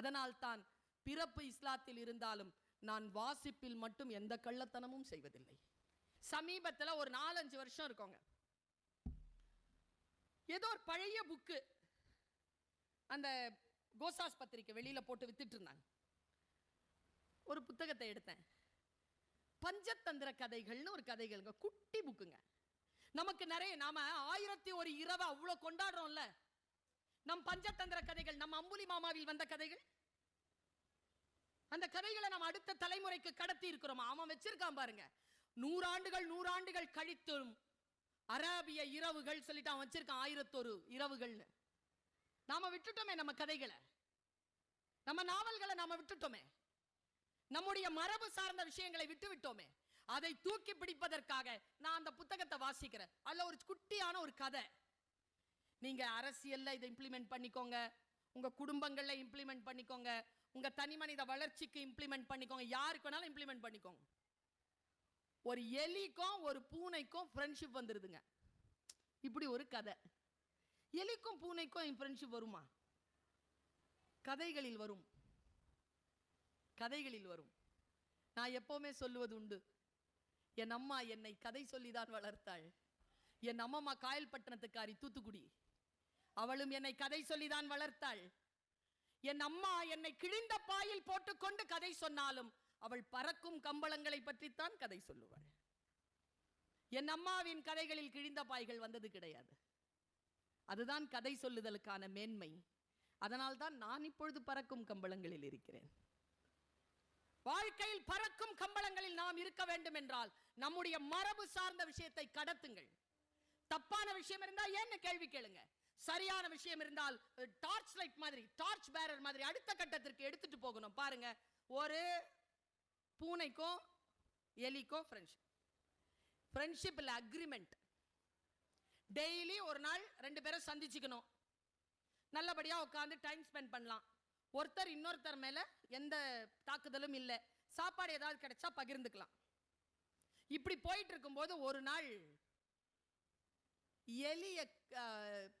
அதனால்தான் பிறப்பு இஸ்லாத்தில் இருந்தாலும் நான் வாசிப்பில் மட்டும் எந்த கள்ளத்தனமும் செய்வதில்லை. சமீபத்தில் ஒரு நாலஞ்சு வருஷம் இருக்கோங்க. ஏதோ ஒரு பழைய புக்கு அந்த கோசாஸ் பத்திரிக்கை வெளியில் போட்டு வித்துட்டு இருந்தாங்க. ஒரு புத்தகத்தை எடுத்தேன். பஞ்சதந்திர கதைகள்னு ஒரு கதைகள்ங்க. குட்டி புக்குங்க. நமக்கு நிறைய நாம ஆயிரத்தி ஒரு இரவை அவ்வளோ கொண்டாடுறோம்ல. நம் பஞ்சதந்திர கதைகள் நம்ம அம்புலி மாமாவில் வந்த கதைகள்? அந்த கதைகளை நம்ம அடுத்த தலைமுறைக்கு கடத்தி இருக்கிறோம்? அவன் வச்சிருக்கான் பாருங்க. நூறாண்டுகள் நூறாண்டுகள் கழித்தும் அராபிய இரவுகள் சொல்லிட்டு அவன் வச்சிருக்கான் ஆயிரத்தொரு இரவுகள்னு. நாம விட்டுட்டோமே நம்ம கதைகளை. நம்ம நாவல்களை நாம விட்டுட்டோமே. நம்முடைய மரபு சார்ந்த விஷயங்களை விட்டு விட்டோமே அதை தூக்கி பிடிப்பதற்காக நான் அந்த புத்தகத்தை வாசிக்கிறேன். அதுல ஒரு குட்டியான ஒரு கதை. நீங்க அரசியல்ல இதை இம்ப்ளிமெண்ட் பண்ணிக்கோங்க. உங்க குடும்பங்கள்ல இம்ப்ளிமெண்ட் பண்ணிக்கோங்க. உங்க தனி மனித வளர்ச்சிக்கு இம்ப்ளிமெண்ட் பண்ணிக்கோங்க. யாருக்கு வேணாலும் இம்ப்ளிமெண்ட் பண்ணிக்கோங்க. ஒரு எலிக்கும் ஒரு பூனைக்கும் ஃப்ரெண்ட்ஷிப் வந்துருதுங்க. இப்படி ஒரு கதை. எலிக்கும் பூனைக்கும் ஃப்ரெண்ட்ஷிப் வருமா? கதைகளில் வரும். கதைகளில் வரும். நான் எப்பவுமே சொல்லுவது உண்டு. என் அம்மா என்னை கதை சொல்லிதான் வளர்த்தாள். என் அம்மம்மா காயல்பட்டினத்துக்காரி தூத்துக்குடி. அவளும் என்னை கதை சொல்லிதான் வளர்த்தாள். என் அம்மா என்னை கிழிந்த பாயில் போட்டுக்கொண்டு கதை சொன்னாலும் அவள் பறக்கும் கம்பளங்களை பற்றித்தான் கதை சொல்லுவாள். என் அம்மாவின் கதைகளில் கிழிந்த பாய்கள் வந்தது கிடையாது. அதுதான் கதை சொல்லுதலுக்கான மேன்மை. அதனால்தான் நான் இப்பொழுது பறக்கும் கம்பளங்களில் இருக்கிறேன். வாழ்க்கையில் பறக்கும் கம்பளங்களில் நாம் இருக்க வேண்டும் என்றால் நம்முடைய மரபு சார்ந்த விஷயத்தை கடத்துங்கள். தப்பான விஷயம் இருந்தா ஏன்னு கேள்வி கேளுங்க. சரியான விஷயம் இருந்தால் டார்ச் லைட் மாதிரி டார்ச் பேரர் மாதிரி அடுத்த கட்டத்திற்கு எடுத்துட்டு போகணும். பாருங்க ஒரு பூனைக்கும் எலிக்கும் ஃப்ரெண்ட்ஷிப் ஃப்ரெண்ட்ஷிப்பில் அக்ரிமெண்ட் டெய்லி ஒரு நாள் ரெண்டு பேரும் சந்திச்சுக்கணும். நல்லபடியாக உட்காந்து டைம் ஸ்பெண்ட் பண்ணலாம். ஒருத்தர் இன்னொருத்தர் மேலே எந்த தாக்குதலும் இல்லை. சாப்பாடு ஏதாவது கிடைச்சா பகிர்ந்துக்கலாம். இப்படி போயிட்டு இருக்கும்போது ஒரு நாள் எலிய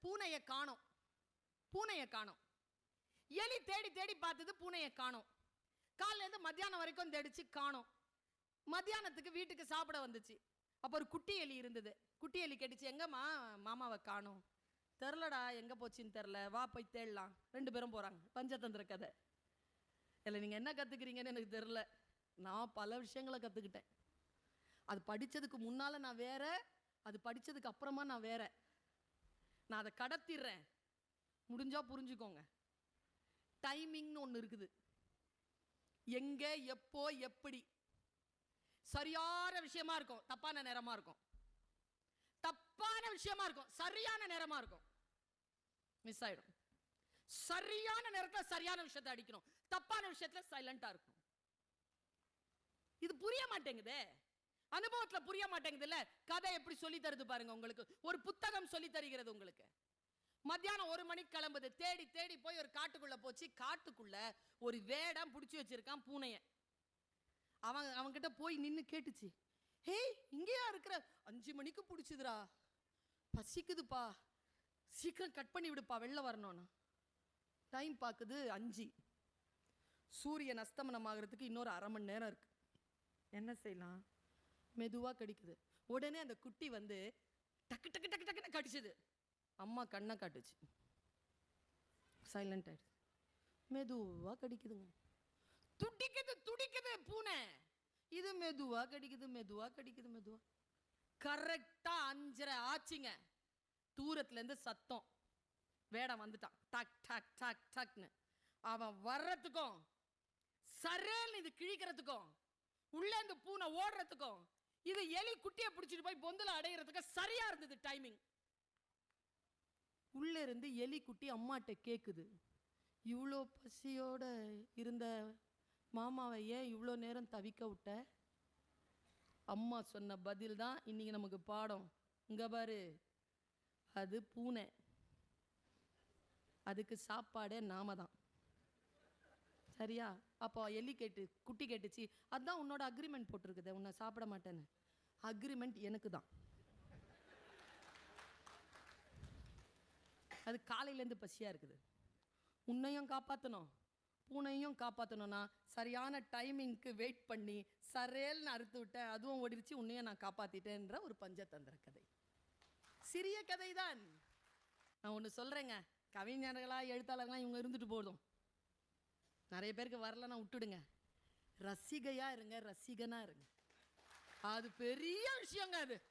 பூனையை காணோம். பூனையை காணோம். எலி தேடி தேடி பார்த்தது பூனையை காணோம். காலையிலேருந்து மத்தியானம் வரைக்கும் தேடிச்சு காணோம். மத்தியானத்துக்கு வீட்டுக்கு சாப்பிட வந்துச்சு. அப்போ ஒரு குட்டி எலி இருந்தது. குட்டி எலி கேட்டுச்சு எங்கம்மா மாமாவை காணோம். தெரிலடா எங்கே போச்சுன்னு தெரில வா போய் தேடலாம். ரெண்டு பேரும் போகிறாங்க பஞ்சதந்திர கதை. இல்லை நீங்கள் என்ன கற்றுக்குறீங்கன்னு எனக்கு தெரில நான் பல விஷயங்களை கற்றுக்கிட்டேன் அது படித்ததுக்கு முன்னால் நான் வேற அது படித்ததுக்கு அப்புறமா நான் வேற. நான் அதை கடத்திடுறேன். முடிஞ்சா புரிஞ்சுக்கோங்க. டைமிங்னு ஒன்று இருக்குது. எங்கே எப்போ எப்படி. சரியான விஷயமா இருக்கும். தப்பான நேரமா இருக்கும். தப்பான விஷயமா இருக்கும். சரியான நேரமா இருக்கும். மிஸ் ஆயிடும். சரியான நேரத்தில் சரியான விஷயத்தை அடிக்கணும். தப்பான விஷயத்துல சைலண்டாக இருக்கும் இது புரிய மாட்டேங்குதே. அனுபவத்துல புரிய மாட்டேங்குதுல்ல? கதை எப்படி சொல்லி தருது பாருங்க உங்களுக்கு. ஒரு புத்தகம் சொல்லி தருகிறது உங்களுக்கு. மத்தியானம் ஒரு மணிக்கு கிளம்புது. தேடி தேடி போய் ஒரு காட்டுக்குள்ள போச்சு. காட்டுக்குள்ள ஒரு வேடம் பிடிச்சி வச்சிருக்கான் பூனைய. அவன் அவன்கிட்ட போய் நின்று கேட்டுச்சு. ஹேய் இங்கேயா இருக்கிற? அஞ்சு மணிக்கு பிடிச்சிதுடா. பசிக்குதுப்பா. சீக்கிரம் கட் பண்ணி விடுப்பா வெளில வரணும்னா. டைம் பார்க்குது அஞ்சு. சூரியன் அஸ்தமனம் ஆகிறதுக்கு இன்னொரு அரை மணி நேரம் இருக்கு. என்ன செய்யலாம்? மெதுவாக கடிக்குது. உடனே அந்த குட்டி வந்து டக்கு டக்கு டக்கு டக்குன்னு கடிச்சது அம்மா கண்ணை காட்டுச்சு. சைலண்ட் ஆயிடுச்சு மெதுவாக கடிக்குதுங்க. துடிக்குது துடிக்குது பூனை. இது மெதுவா கடிக்குது மெதுவா கடிக்குது மெதுவா. கரெக்டா அஞ்சரை ஆச்சுங்க. தூரத்துல இருந்து சத்தம். வேடம் வந்துட்டான். டக் டக் டக் டக்னு. அவன் வர்றதுக்கும் சரேல் இது கிழிக்கிறதுக்கும் உள்ள இந்த பூனை ஓடுறதுக்கும் இது எலி குட்டியை பிடிச்சிட்டு போய் பொந்தில் அடையிறதுக்கு சரியா இருந்தது டைமிங் உள்ள இருந்து எலி குட்டி அம்மாட்ட கேட்குது இவ்வளோ பசியோட இருந்த மாமாவை ஏன் இவ்வளோ நேரம் தவிக்க விட்ட? அம்மா சொன்ன பதில் தான் இன்னைக்கு நமக்கு பாடம். இங்கே பாரு. அது பூனை. அதுக்கு சாப்பாடே நாம தான். சரியா? அப்போ எலி கேட்டு குட்டி கேட்டுச்சு. அதுதான் உன்னோட அக்ரிமெண்ட் போட்டிருக்குது உன்னை சாப்பிட மாட்டேன்னு. அக்ரிமெண்ட் எனக்கு தான் அது காலையிலேருந்து பசியாக இருக்குது. உன்னையும் காப்பாற்றணும் பூனையும் காப்பாற்றணுன்னா சரியான டைமிங்க்கு வெயிட் பண்ணி சரேல்னு அறுத்து விட்டேன் அதுவும் ஓடிடுச்சு உன்னையும் நான் காப்பாற்றிட்டேன்ற ஒரு பஞ்சதந்திர கதை. சிறிய கதை தான் நான் ஒன்று சொல்கிறேங்க கவிஞர்களாக எழுத்தாளர்களாக இவங்க இருந்துட்டு போதும். நிறைய பேருக்கு வரலன்னா விட்டுடுங்க. ரசிகையாக இருங்க ரசிகனாக இருங்க. அது பெரிய விஷயங்க அது.